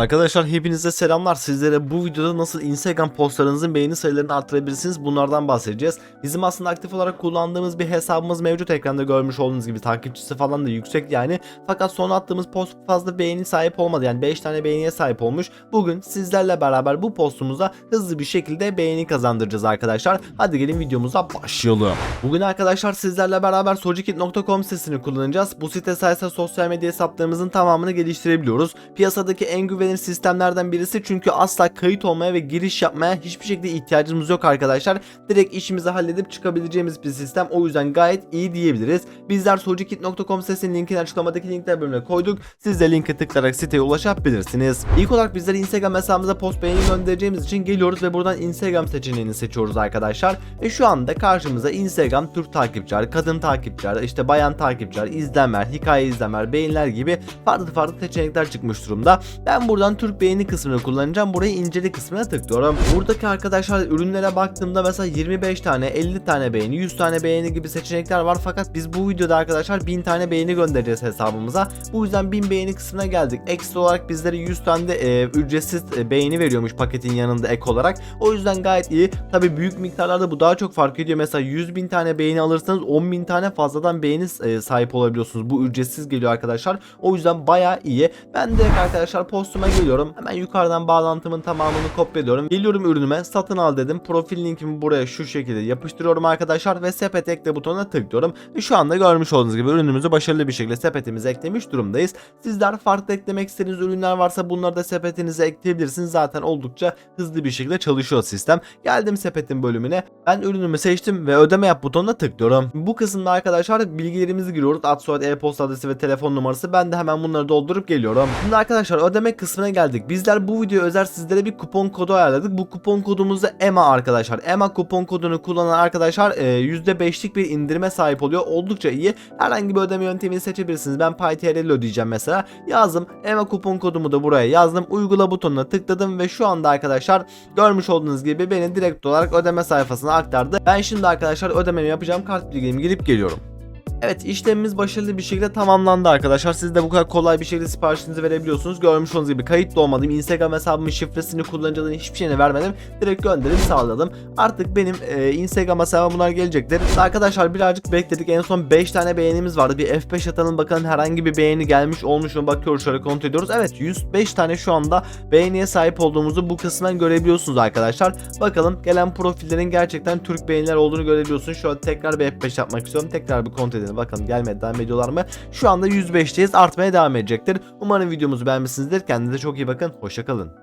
Arkadaşlar hepinize selamlar. Sizlere bu videoda nasıl Instagram postlarınızın beğeni sayılarını arttırabilirsiniz bunlardan bahsedeceğiz. Bizim aslında aktif olarak kullandığımız bir hesabımız mevcut ekranda görmüş olduğunuz gibi takipçisi falan da yüksek yani. Fakat son attığımız post fazla beğeni sahip olmadı yani 5 tane beğeniye sahip olmuş. Bugün sizlerle beraber bu postumuza hızlı bir şekilde beğeni kazandıracağız arkadaşlar. Hadi gelin videomuza başlayalım. Bugün arkadaşlar sizlerle beraber socikit.com sitesini kullanacağız. Bu site sayesinde sosyal medya hesaplarımızın tamamını geliştirebiliyoruz. Piyasadaki en güvenilir sistemlerden birisi çünkü asla kayıt olmaya ve giriş yapmaya hiçbir şekilde ihtiyacımız yok arkadaşlar. Direkt işimizi halledip çıkabileceğimiz bir sistem. O yüzden gayet iyi diyebiliriz. Bizler socikit.com sitesinin linkini açıklamadaki linkler bölümüne koyduk. Siz de linke tıklayarak siteye ulaşabilirsiniz. İlk olarak bizler Instagram hesabımıza post beğeni göndereceğimiz için geliyoruz ve buradan Instagram seçeneğini seçiyoruz arkadaşlar. Ve şu anda karşımıza Instagram Türk takipçiler, kadın takipçiler, işte bayan takipçiler, izlenmeler, hikaye izlenmeler, beğeniler gibi farklı farklı seçenekler çıkmış durumda. Ben buradan Türk beğeni kısmını kullanacağım. Burayı incele kısmına tıklıyorum. Buradaki arkadaşlar ürünlere baktığımda mesela 25 tane, 50 tane beğeni, 100 tane beğeni gibi seçenekler var. Fakat biz bu videoda arkadaşlar 1000 tane beğeni göndereceğiz hesabımıza. Bu yüzden 1000 beğeni kısmına geldik. Ekstra olarak bizlere 100 tane de e, ücretsiz e, beğeni veriyormuş paketin yanında ek olarak. O yüzden gayet iyi. Tabi büyük miktarlarda bu daha çok fark ediyor. Mesela 100 bin tane beğeni alırsanız 10 bin tane fazladan beğeni e, sahip olabiliyorsunuz. Bu ücretsiz geliyor arkadaşlar. O yüzden baya iyi. Ben direkt arkadaşlar postuma geliyorum. Hemen yukarıdan bağlantımın tamamını kopyalıyorum. Geliyorum ürünüme satın al dedim. Profil linkimi buraya şu şekilde yapıştırıyorum arkadaşlar ve sepet ekle butonuna tıklıyorum. Ve şu anda görmüş olduğunuz gibi ürünümüzü başarılı bir şekilde sepetimize eklemiş durumdayız. Sizler farklı eklemek istediğiniz ürünler varsa bunları da sepetinize ekleyebilirsiniz. Zaten oldukça hızlı bir şekilde çalışıyor sistem. Geldim sepetin bölümüne. Ben ürünümü seçtim ve ödeme yap butonuna tıklıyorum. Bu kısımda arkadaşlar bilgilerimizi giriyoruz. Ad, soyad, e-posta adresi ve telefon numarası. Ben de hemen bunları doldurup geliyorum. Şimdi arkadaşlar ödeme kısmına geldik. Bizler bu video özel sizlere bir kupon kodu ayarladık. Bu kupon kodumuz da EMA arkadaşlar. EMA kupon kodunu kullanan arkadaşlar e, %5'lik bir indirime sahip oluyor. Oldukça iyi. Herhangi bir ödeme yöntemini seçebilirsiniz. Ben PayTRL ile ödeyeceğim mesela. Yazdım. EMA kupon kodumu da buraya yazdım. Uygula butonuna tıkladım ve şu anda arkadaşlar görmüş olduğunuz gibi beni direkt olarak ödeme sayfasına aktardı. Ben şimdi arkadaşlar ödememi yapacağım. Kart bilgimi girip geliyorum. Evet işlemimiz başarılı bir şekilde tamamlandı arkadaşlar. Siz de bu kadar kolay bir şekilde siparişinizi verebiliyorsunuz. Görmüş olduğunuz gibi kayıtlı olmadım. Instagram hesabımın şifresini kullanıcıların hiçbir şeyini vermedim. Direkt gönderim sağladım. Artık benim e, Instagram hesabıma bunlar gelecektir. Arkadaşlar birazcık bekledik. En son 5 tane beğenimiz vardı. Bir F5 atalım bakalım herhangi bir beğeni gelmiş olmuş mu bakıyoruz şöyle kontrol ediyoruz. Evet 105 tane şu anda beğeniye sahip olduğumuzu bu kısımdan görebiliyorsunuz arkadaşlar. Bakalım gelen profillerin gerçekten Türk beğeniler olduğunu görebiliyorsunuz. Şöyle tekrar bir F5 yapmak istiyorum. Tekrar bir kontrol edelim. Bakalım gelmedi devam ediyorlar mı? Şu anda 105'teyiz. Artmaya devam edecektir. Umarım videomuzu beğenmişsinizdir. Kendinize çok iyi bakın. Hoşçakalın.